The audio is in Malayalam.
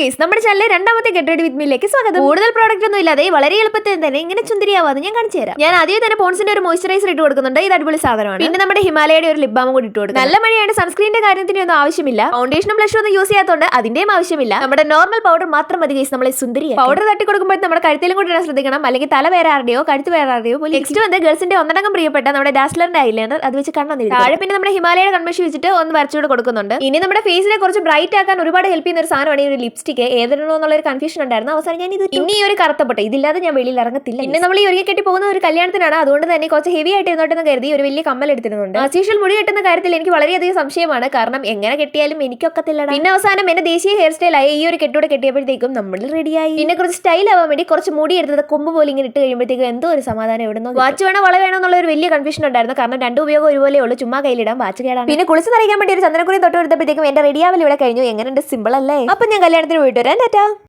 ഗീസ് നമ്മുടെ ചാനലിലെ രണ്ടാമത്തെ ഗെറ്റ് റെഡി വിത്ത് മീലേക്ക് സ്വാഗതം. കൂടുതൽ പ്രോഡക്റ്റ് ഒന്നും ഇല്ലാതെ വളരെ എളുപ്പത്തിൽ തന്നെ ഇങ്ങനെ ചുന്തിരിയാവാതെ ഞാൻ കാണിച്ചു തരാം. ഞാൻ ആദ്യം തന്നെ പോൺസിന്റെ ഒരു മോയ്സ്ചറൈസർ ഇട്ട് കൊടുക്കുന്നുണ്ട്. ഇത് അടിപൊളി സാധനമാണ്. പിന്നെ നമ്മുടെ ഹിമാലയയുടെ ഒരു ബാം കൂടി ഇട്ട് കൊടുക്കും നല്ല മഴയാണ് സൺസ്ക്രീനിന്റെ കാര്യത്തിന് ഒന്നും ആവശ്യമില്ല. ഫൗണ്ടേഷനും ബ്ലഷും ഒന്നും യൂസ് ചെയ്യാത്തതുകൊണ്ട് അതിന്റെയും ആവശ്യമില്ല. നമ്മുടെ നോർമൽ പൗഡർ മാത്രം മതി ഗൈസ് നമ്മളെ സുന്ദരി പൗഡർ തട്ടി കൊടുക്കുമ്പോൾ നമ്മുടെ കഴുത്തിലും കൂടി ശ്രദ്ധിക്കണം. അല്ലെങ്കിൽ തല വേറെ ആരുടെയോ കഴുത്ത് വേറെ ആരുടെയോ പോലെ നെക്സ്റ്റ് വന്ന് ഗേൾസിന്റെ ഒന്നടങ്കം പ്രിയപ്പെട്ട നമ്മുടെ ഡാസ്ലറിന്റെ ഐലൈനർ അത് വെച്ച് കണ്ണെന്ന് താഴെ പിന്നെ നമ്മുടെ ഹിമാലയയുടെ കൺമഷി വെച്ചിട്ട് ഒന്ന് വരച്ചുകൂടെ കൊടുക്കുന്നുണ്ട്. ഇനി നമ്മുടെ ഫേസിനെ കുറച്ച് ബ്രൈറ്റ് ആക്കാൻ ഒരുപാട് ഹെൽപ്പ് ചെയ്യുന്ന ഒരു സാധനമാണ് ഈ ഒരു ലിപ്സ്റ്റിക് ഏതിടണോ എന്നുള്ള ഒരു കൺഫ്യൂഷൻ ഉണ്ടായിരുന്നു. അവസാനം ഞാൻ ഇത് ഇനി ഒരു കറുത്തപ്പെട്ട ഇതില്ലാതെ ഞാൻ വെളിയിൽ ഇറങ്ങത്തില്ല. പിന്നെ നമ്മൾ ഈ ഒരു കെട്ടി പോകുന്ന ഒരു കല്യാണത്തിനാണ്. അതുകൊണ്ട് തന്നെ കുറച്ച് ഹെവി ആയിട്ട് ഇരുന്നോട്ടെന്ന് കരുതി ഒരു വലിയ കമ്മൽ എടുത്തിരുന്നുണ്ട്. ആസ് യൂഷ്വൽ മുടി കെട്ടുന്ന കാര്യത്തിൽ എനിക്ക് വളരെയധികം സംശയമാണ്. കാരണം എങ്ങനെ കെട്ടിയാലും എനിക്കൊക്കത്തില്ല പിന്നെ അവസാനം എന്റെ ദേശീയ ഹെയർ സ്റ്റൈലായ ഈ ഒരു കെട്ടൂടെ കെട്ടിയപ്പോഴത്തേക്കും നമ്മൾ റെഡിയായി പിന്നെ കുറച്ച് സ്റ്റൈൽ ആവാൻ വേണ്ടി കുറച്ച് മുടി എടുത്തത് കൊമ്പ് പോലെ ഇങ്ങനെ ഇട്ട് കഴിയുമ്പോഴത്തേക്കും എന്തോ ഒരു സമാധാനം എവിടെ നിന്ന് വാച്ച് വേണോ വള വേണോ എന്നുള്ള ഒരു വലിയ കൺഫ്യൂഷൻ ഉണ്ടായിരുന്നു. കാരണം രണ്ട് ഉപയോഗം ഒരുപോലെ ഉള്ളൂ. ചുമ്മാ കയ്യിലിടാൻ വാച്ച് കേടാണ്. പിന്നെ കുളിച്ച് നിറയ്ക്കാൻ വേണ്ടി ഒരു ചന്ദ്രക്കുറി തൊട്ട് എടുത്തപ്പോഴത്തേക്കും എന്റെ റെഡിയാവൽ ഇവിടെ കഴിഞ്ഞു. എങ്ങനെയുണ്ട്? സിമ്പിൾ അല്ലേ? അപ്പൊ ഞാൻ കല്യാണത്തിന് പോയിട്ട് വീട്ടുവരാൻ ടാറ്റാ